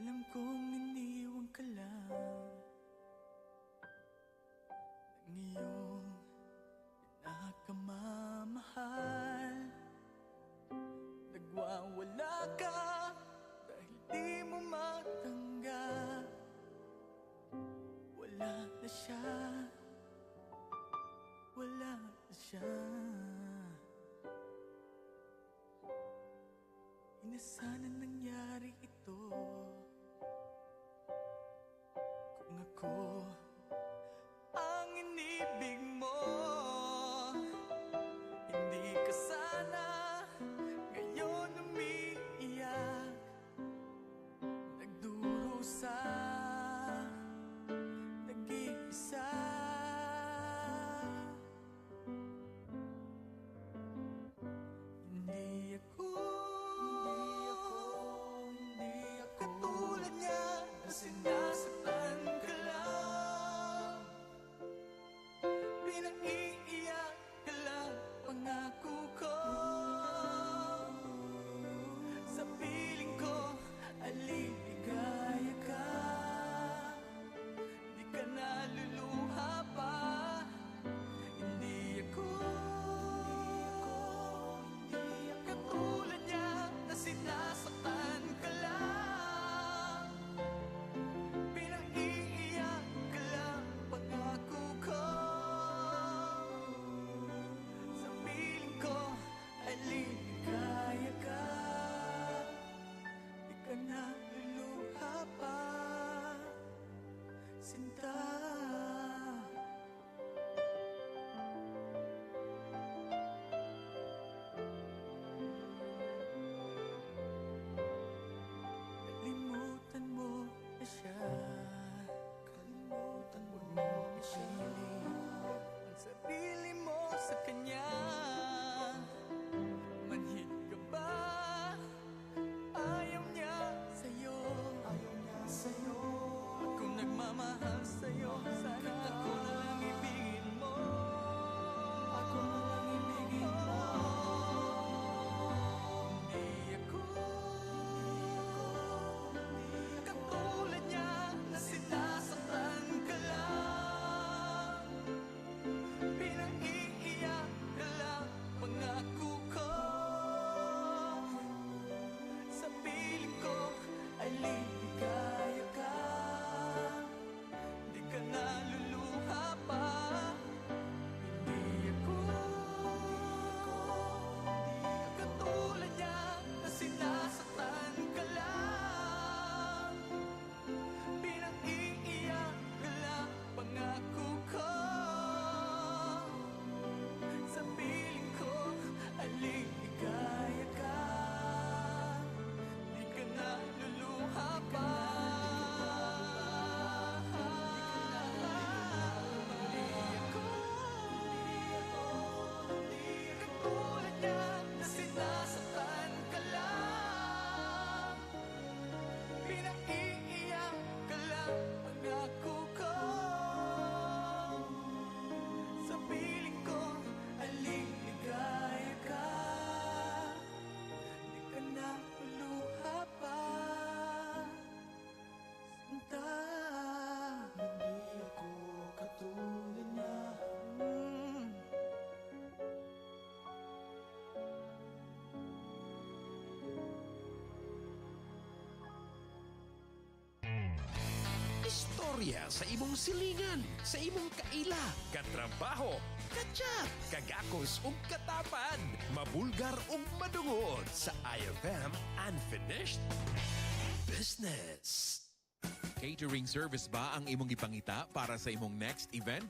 Alam kong hindi tonight. istorya sa imong silingan, sa imong kaila, katrabaho, katsa, kagakos ug katapan, mabulgar ug madungod sa IFM Unfinished Business. Catering service ba ang imong gipangita para sa imong next event?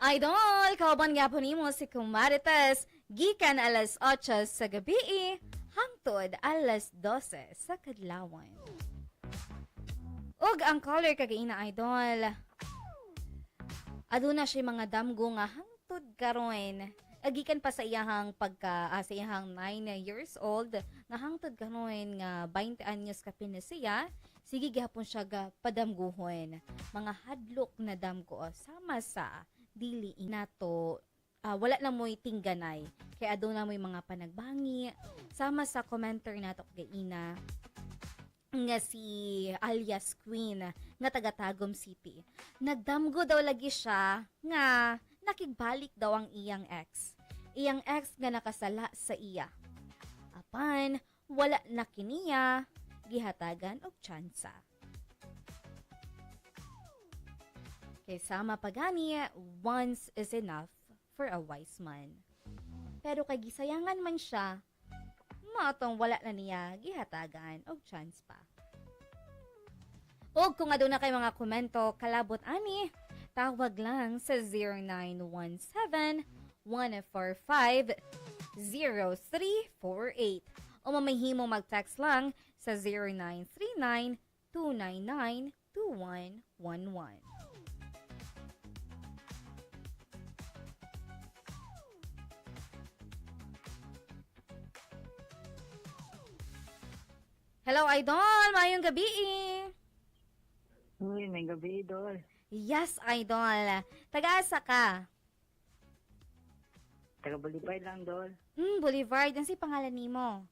Idol, kauban nga po nimo si Kumarites, gikan alas 8 sa gabi, hangtod alas 12 sa kadlawan. Ug ang color kagaina idol. Aduna siya mga damgo nga hangtod karon. Agikan pa sa iyahang pagka ah, sa iyahang 9 years old nga hangtod karon nga 20 anyos ka pinasiya sige gihapon siya ga padamguhon mga hadlok na damgo sama sa dili inato ah, wala na mo'y tingganay kaya aduna mo'y mga panagbangi sama sa commenter nato kay ina nga si alias Queen nga taga Tagum City. Nagdamgo daw lagi siya nga nakigbalik daw ang iyang ex. Iyang ex nga nakasala sa iya. Apan, wala na kiniya, gihatagan og tsansa. Kay sama pagani, once is enough for a wise man. Pero kay gisayangan man siya, matong wala na niya gihatagan og chance pa. Og kung aduna kay mga komento kalabot ani, tawag lang sa 0917 145 0348 o mamahimo mag-text lang sa 0939 Hello, Idol! Mayong gabi! Uy, may gabi, idol. Yes, Idol! Taga-asa ka? Taga Balibay lang, dol. Hmm, Boulevard. Ang si pangalan ni mo?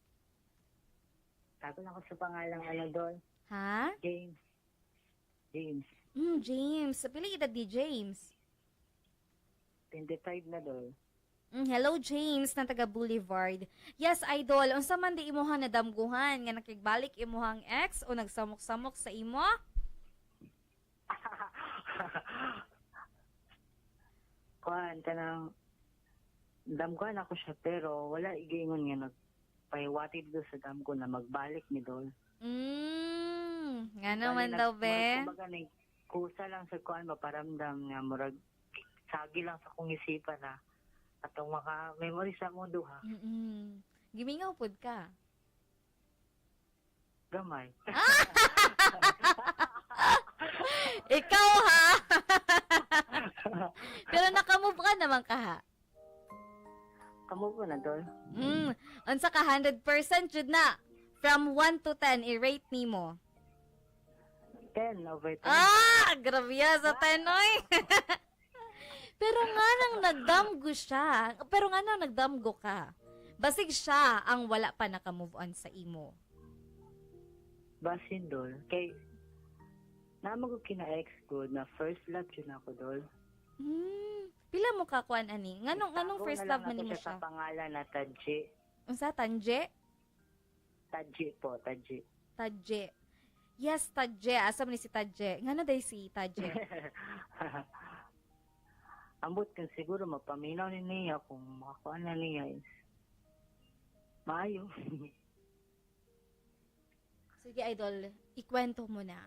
Tago lang ako sa pangalang ano, dol. Ha? James. James. Hmm, James. Pili edad ni James. 25 na, dol. Hmm, hello, James, na taga Boulevard. Yes, Idol. Unsa man di imuha na damguhan nga nakigbalik imuhang ex o nagsamok-samok sa imo? Kuhan, kanang damguan ako siya pero wala igingon nga nagpahiwatid do sa damgo na magbalik ni dol. Hmm, nga naman daw, be. kumbaga, kusa lang sa kuhan maparamdam nga murag sagi lang sa kong isipan na atong maka memory sa mo duha Mm-mm. Gimingaw pud ka. gamay Ikaw, ha? Pero nakamove ka naman ka, ha? kamo po na dol Mm, unsa ka 100% jud na. From 1 to 10, i-rate nimo. 10 over 10 Ah, grabe sa tenoy. Pero nga nang nagdamgo siya. Pero nga nang nagdamgo ka. Basig siya ang wala pa naka-move on sa imo. basin dol kay namo ko kina ex ko na first love yun ako dol Hmm, pila mo ka kuan ani? Nganong nganong first na love man nimo siya sa pangalan na Tadji Unsa tanje? Tadji po Tadji Tadje. Yes, Tadje. Asa man ni si Tadje? Ngano day si Tadje? ambot kan siguro mapaminaw ni niya kung makakuha na niya is maayo Sige, idol. Ikwento mo na.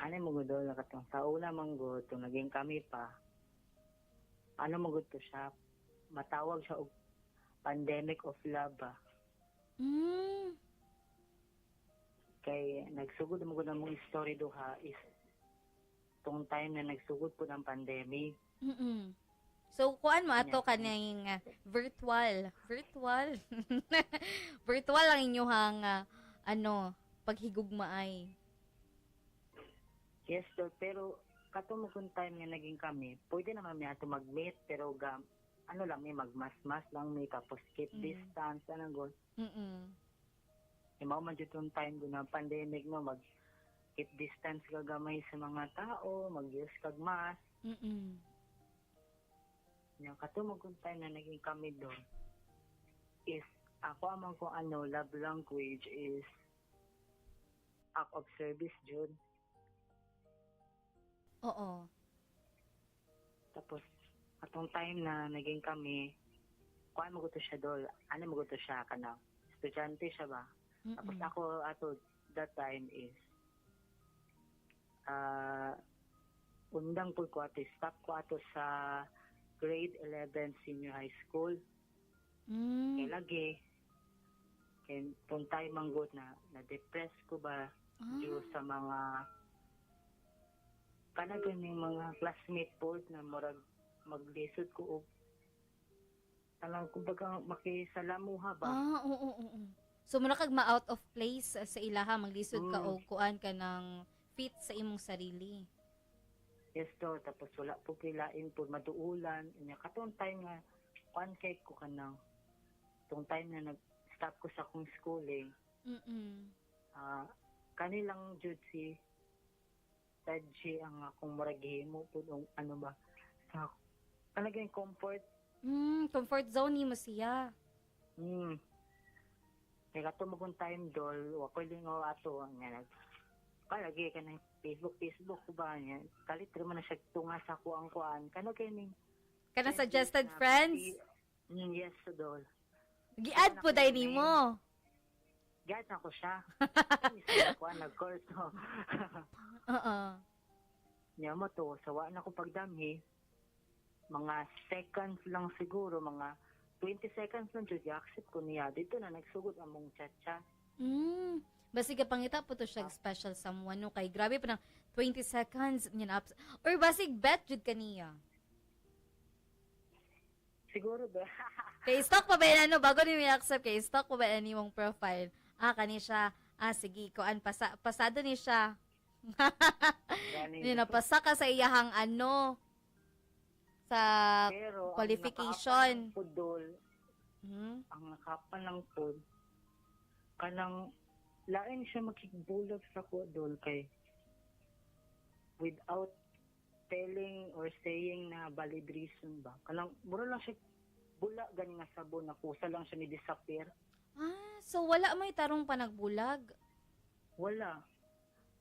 ano mo gud dol katong sa una man gud tong naging kami pa ano mo gud to siya matawag siya og pandemic of love ba Hmm. kay nagsugod mo gud ang mong story duha is tong time na nagsugod po ng pandemic Mm-mm. So, kuan mo ato kaning uh, virtual. Virtual. virtual ang inyong uh, ano, paghigugmaay. Yes, sir. Pero kato mo kung time nga naging kami, pwede naman may ato mag-meet, pero ga, ano lang, may magmas-mas lang may tapos keep Mm. distance, ano go. Mm-mm. E mao man yung time do na pandemic no, mag keep distance ka gamay sa mga tao, mag-use kag mask. Mm-mm. Yung mo time na naging kami doon, is ako amang kung ano, love language is act of service, Jud. Oo. Tapos, atong time na naging kami, kuhaan mo ko to siya dol. Ano mo to siya ka na? Estudyante siya ba? Tapos Mm-mm. ako, ato, that time is, ah, undang po ko ato, stop ko ato sa grade 11 senior high school. Mm. lagi, kay puntay manggot na, na-depress ko ba Ah. due sa mga kana ganing mga classmate po na murag maglisod ko og alam ko baga makisalamuha ba Ah, oo, oo, oo. So, muna kag ma-out of place sa ilaha, maglisod ka Mm. o kuan ka ng fit sa imong sarili. yes to tapos wala po kilain po maduulan nya katong time nga kuan kay ko kanang tong time na nag stop ko sa akong schooling Mm-mm. ah kanilang jud si Tadji ang akong himo po ng ano ba sa talagang comfort Mm, comfort zone ni mo siya. Hmm. Kaya kato mo kung time doll, wakoy lingaw ato nga nag kalagi ka ng Facebook, Facebook ko ba niya. Kalit rin mo na siya tunga sa kuang kuan. Kano kay ning Kana suggested na friends? Mm, yes, doll. Gi-add po dahil ni mo. Gad na ko siya. Isa ko nag-course no. Oo. Niya mo to, sawa na ko pagdami. Mga seconds lang siguro, mga 20 seconds lang jud accept ko niya. Dito na nagsugod among chat-chat. Mm. Basi ka pangita po to siya special someone no kay grabe pa ng 20 seconds niya na ups. Or basig bet jud kaniya. Siguro ba? Kay stock pa ba yan ano bago ni accept kay stock pa ba yan imong profile. Ah kani siya. Ah sige kuan pasa, pasado ni siya. Ni napasa ka sa iyahang ano sa Pero qualification. ang pudol, hmm? ang nakapal ng pud, kanang lain siya makigbulag sa pudol kay without telling or saying na valid reason ba. Kanang mura lang siya bula gani nga sabon na kusa lang siya ni disappear. Ah, so wala may tarong panagbulag. Wala.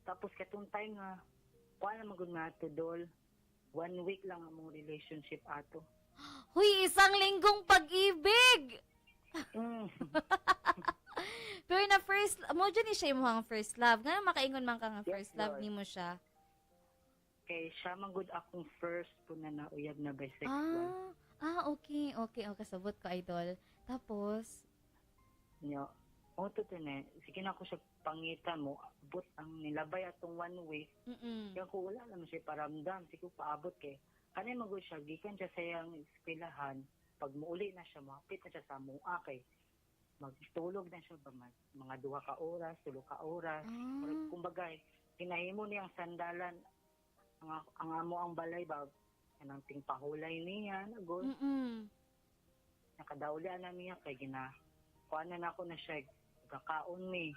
Tapos katong time nga kuha na magud nga ato dol. One week lang among relationship ato. Huy, isang linggong pag-ibig! Mm. Pero na first, mo dyan ni siya imong first love. Nga makaingon man ka nga Yes, first love Lord. ni mo siya. Kay siya man gud akong first po na nauyab na bisexual. Ah, ah, okay, okay, okay, sabot ko, idol. Tapos, Nya, o to na, sige na ako siya pangitan mo, but ang nilabay atong one week, mm kaya ko wala naman siya paramdam, sige ko paabot kay, kanay magod siya, gikan siya sa iyang eskwelahan, pag muuli na siya, mapit na siya sa mua kay, magtulog na siya ba, mag, mga duha ka oras, tulo ka oras, Ah, kumbaga, kinahimo niyang sandalan, ang, ang amo ang balay ba, anang tingpahulay niya, nagod, mm nakadauli na niya kay gina kuanan ako na siya kakaon mi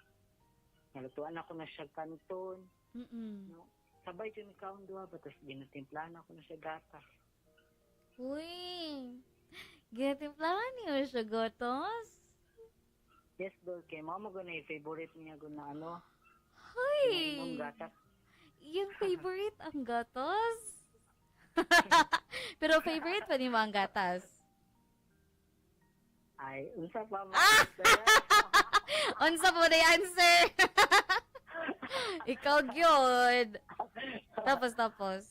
nalutuan ako na siya kanton. Mm sabay jud kaon duha ba tapos ginatimplahan ako na siya gata. Uy, ginatimplahan niyo siya, gotos? Yes dol kay mao mo gani favorite niya gun na ano Hoy, inom gata yung favorite ang gatas? Pero favorite pa ni mo ang gatas? ay unsa pa mo Unsa po na yung answer? Ikaw gyud. Tapos, tapos.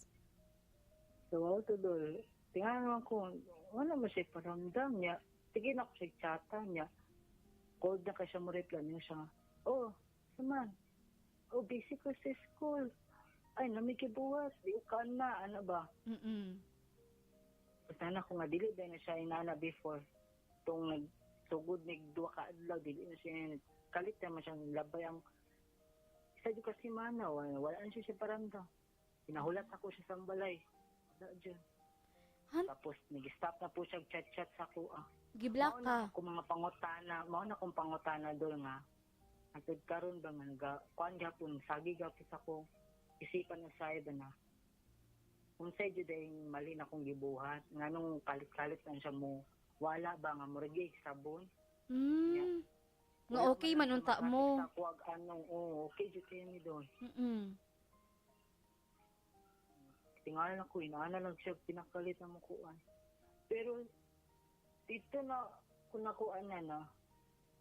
so mao to dol tingnan naman ko wala mo siya paramdam niya sige na ko siya chata niya cold na ka siya mo reply niya siya. Oh saman oh busy ko sa school. Ay namikibuwas di ka na. Ano ba? Mm-mm. Basta na ko nga dili dahil na siya inana before. Tong nag sugod nig duwa ka adlaw dili na siya kalit naman siyang labay ang isa di kasi manaw wala, na siya siya paramdam pinahulat ako siya sa balay wala dyan. Han? tapos nag-stop na po siya chat-chat sa kuha. Giblock Mao ka. na ako mga pangutana mao na kong pangutana dol nga Atid karon ba nga naga kuan gyapon sagi gyapon sa ko isipan na sa iba na kung sa jud ay mali na kong gibuhat nganong kalit-kalit lang siya mo wala ba nga murag sabon Mm. Nga Wala okay man siya mo. makakita ko ag anong oh okay jud kayo ni doon Mm-mm. tingalan ako inaana lang siya pinakalit na mo kuan pero dito na kung nakuan na na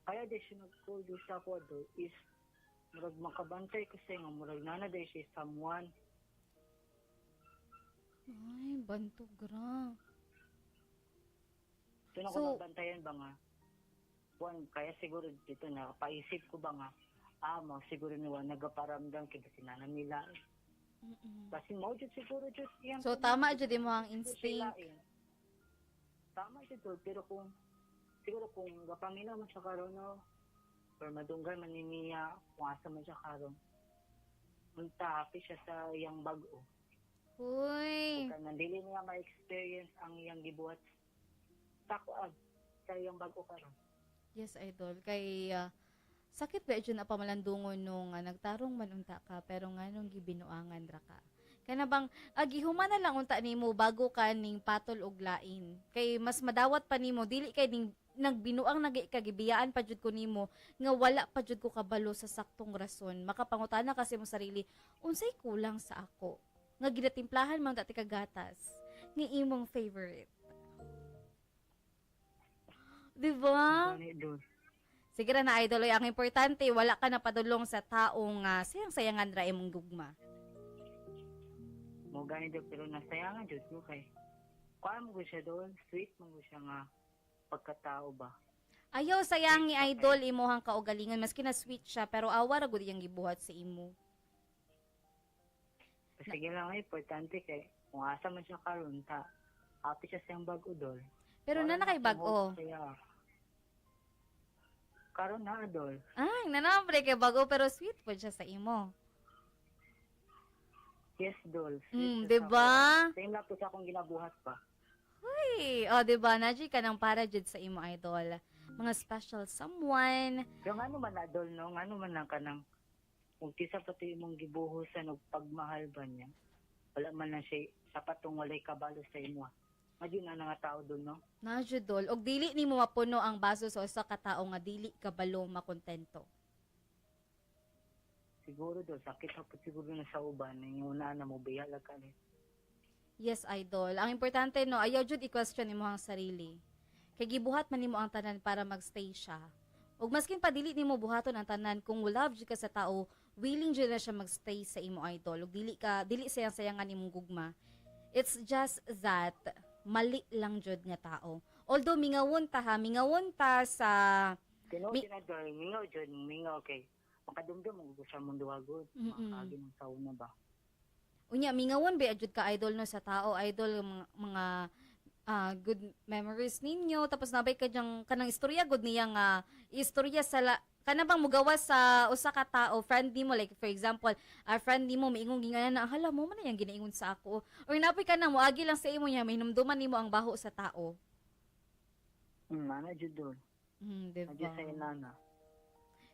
kaya di siya nag-call di sa ako do is murag makabantay kasi nga murag nana di siya someone Ay, bantog ra. Doon ako So- mabantayan ba nga? Juan, kaya siguro dito na, paisip ko ba nga, ah, mo, siguro niwa, nagaparamdam kita sinanan nila. Mm-mm. Kasi mo, jud siguro, jud. iyang So, tama jud, mo ang instinct. Tama jud, tol, pero kung, siguro kung gapamina mo siya karon no, or madunggan man ni niya, kung asa man siya karon, unta, happy siya sa iyang bago. Uy. Kung nandili niya ma-experience ang iyang gibuhat, takuag sa iyang bago karon. Yes, idol. Kay ah, sakit ba dyan na pamalandungon nung ah, nagtarong man unta ka pero nga nung gibinuangan ra ka. Kaya na bang agihuman na lang unta nimo bago ka ning patol og lain. Kay mas madawat pa nimo dili kay ning nagbinuang nagi kagibiyaan pa jud ko nimo nga wala pa jud ko kabalo sa saktong rason. Makapangutana kasi mo sarili, unsay kulang sa ako? Nga ginatimplahan man dati kagatas nga imong favorite. Diba? Gani, Dol. Sige ra na idol, ang importante wala ka na padulong sa taong uh, sayang sayangan ra imong gugma. Mo gani daw pero nasayangan jud mo kay kuan mo ko siya doon sweet mo ko siya nga pagkatao ba? Ayaw sayang ni idol imuhang kaugalingon maski na sweet siya pero awa ra gud iyang gibuhat sa imo. sige lang ay importante kay kung asa man siya karon ta. Happy siya sa bago dol. Pero na na kay bag-o. karon na dol. Ay, nanambre kay bago pero sweet po siya sa imo. Yes dol Mm, 'di ba? same lang po sa akong ginabuhat pa Hey, oh 'di ba? Naji ka nang para jud sa imo idol. Mga special someone. pero nga naman na dol no nga naman na kanang kung kisa pati imong gibuhusan og pagmahal ba niya wala man na siya sapatong walay kabalo sa imo Madyo na nga tao doon, no? Na jud dol og dili nimo mapuno ang baso sa usa ka tawo nga dili kabalo makontento. Siguro doon, sakit pa po siguro na sa uban. Yung una na mo, biyala ka ni. Yes, idol. Ang importante no, ayaw jud i-question nimo ang sarili. Kay gibuhat man nimo ang tanan para magstay siya. Ug maskin pa dili nimo buhaton ang tanan kung love jud ka sa tao, willing jud na siya magstay sa imo idol. Ug dili ka dili sayang sayangan nimong gugma. It's just that mali lang jud nga tao. Although mingawon ta ha, mingawon ta sa Tinood Mi- na doon, mingaw dyan, mingaw kay. Makadumdum mo ko siya mong duwagod. Mm-mm. Makakagi ng sauna ba? unya mingawon ba jud ka idol no sa tao, idol mga, mga ah, good memories ninyo tapos nabay ka dyang kanang istorya gud niya nga istorya sa la, kana bang mugawas sa usa ka tao friend nimo like for example a friend nimo miingon ginganan na hala mo man yang ginaingon sa ako or napay ka na moagi lang sa imo niya mahinumduman nimo ang baho sa tao mana dyan doon. hmm, Nadyo diba? sa inana.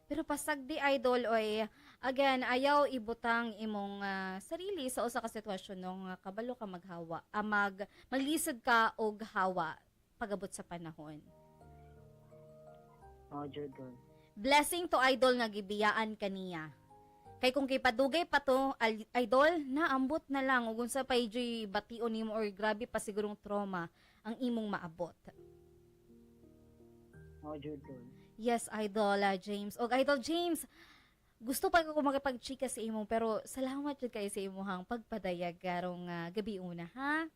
Pero pasag di idol oy again ayaw ibutang imong ah, sarili sa usa ka sitwasyon no nga kabalo ka maghawa ah, mag maglisod ka og hawa pagabot sa panahon. Dyan doon. Blessing to idol nga gibiyaan kaniya. Kay kung kay padugay pa to idol naambot na lang ug unsa pa joy bation nimo or grabe pa sigurong trauma ang imong maabot. Dyan doon. Yes, Idol ah, James. Og Idol James, gusto pa ko makipag-chika sa imo pero salamat jud kay sa imuhang pagpadayag karong ah, gabi una, ha?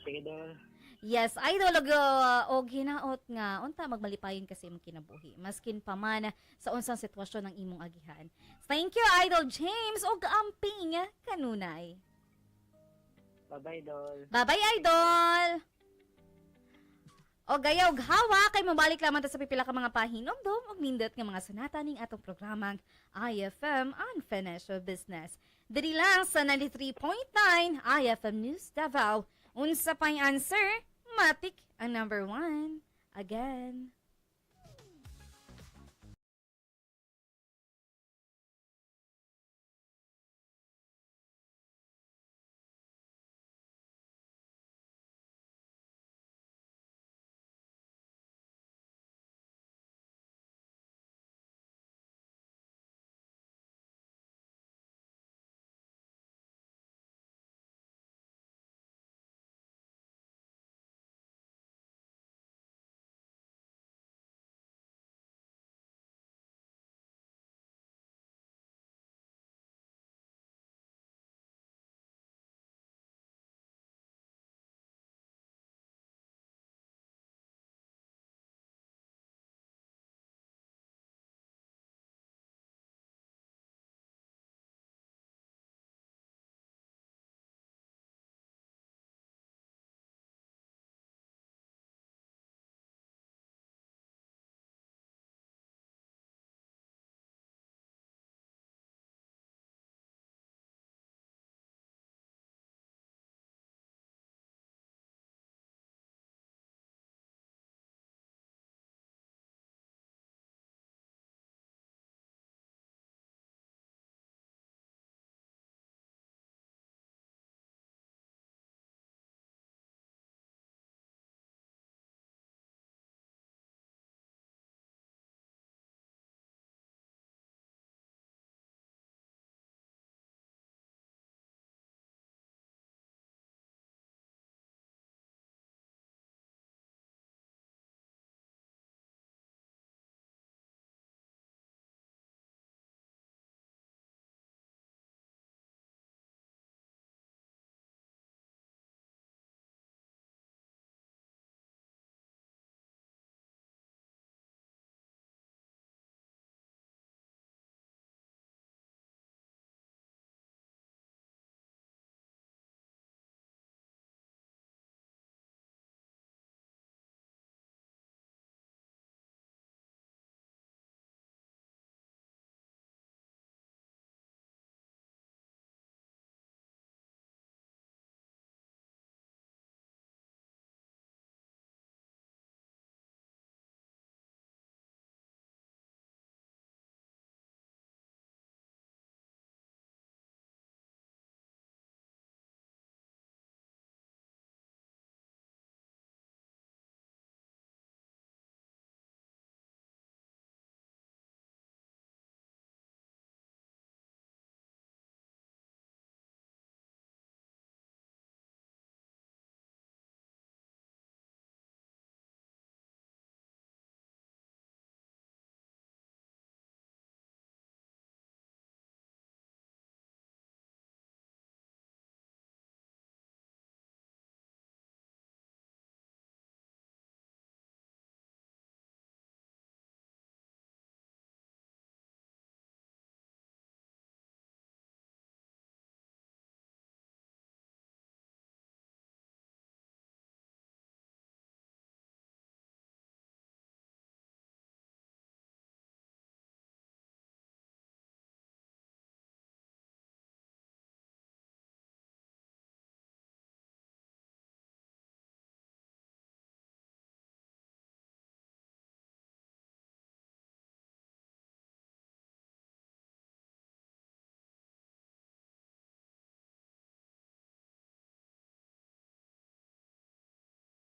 Sige doon. Yes, idol og uh, og hinaot nga unta magmalipayon kasi imong kinabuhi. Maskin pa man sa unsang sitwasyon ng imong agihan. Thank you Idol James og amping kanunay. Bye-bye, doll. Bye-bye Idol. O gayaw hawa kay mabalik lamang sa pipila ka mga pahinomdom og nindot nga mga sanata ning atong programang IFM Unfinished Business. Diri lang sa 93.9 IFM News Davao. Unsa pang answer? Matik ang number one. Again.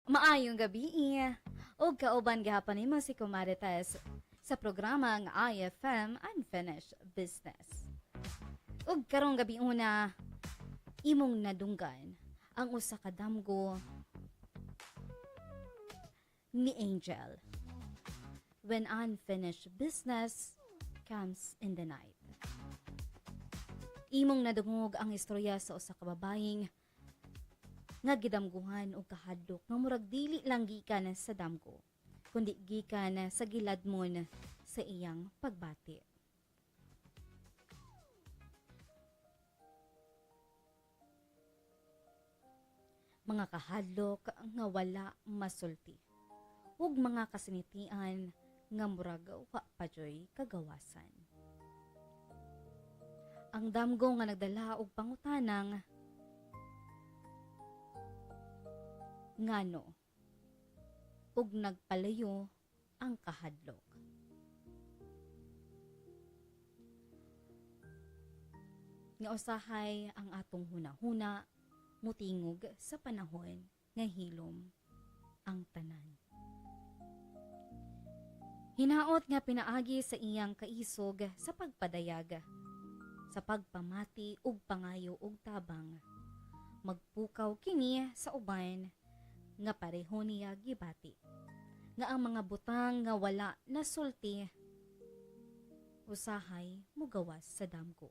Maayong gabi. O kauban gihapon nimo si Kumarites sa programa ng IFM Unfinished Business. O karong gabi una, imong nadunggan ang usa ka damgo ni Angel. When unfinished business comes in the night. Imong nadungog ang istorya sa usa ka babaeng nga gidamguhan og kahadlok nga murag dili lang gikan sa damgo kundi gikan sa giladmon sa iyang pagbati. Mga kahadlok nga wala masulti ug mga kasinitian nga murag wa pa joy kagawasan. Ang damgo nga nagdala og pangutanang ngano ug nagpalayo ang kahadlok. Nga usahay ang atong hunahuna mutingog sa panahon nga hilom ang tanan. Hinaot nga pinaagi sa iyang kaisog sa pagpadayag, sa pagpamati ug pangayo ug tabang. Magpukaw kini sa uban nga pareho niya gibati. Nga ang mga butang nga wala nasulti usahay mugawas sa damgo.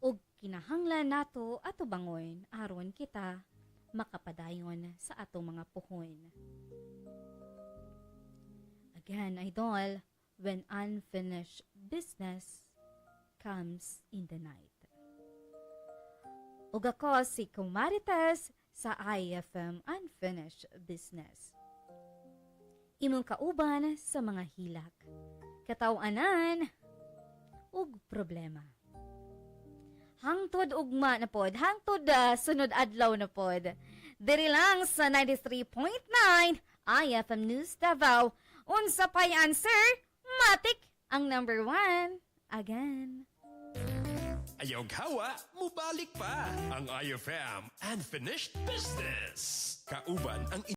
Ug kinahanglan nato ato bangon aron kita makapadayon sa atong mga puhon. Again, idol, when unfinished business comes in the night. Ug ako si Kumarites sa IFM Unfinished Business. Imong kauban sa mga hilak, katawanan, ug problema. Hangtod ugma na pod, hangtod ah, sunod adlaw na pod. Diri lang sa 93.9 IFM News Davao. Unsa pay answer? Matik ang number one. Again. Ayaw gawa, mubalik pa ang IFM Unfinished Business. Kauban ang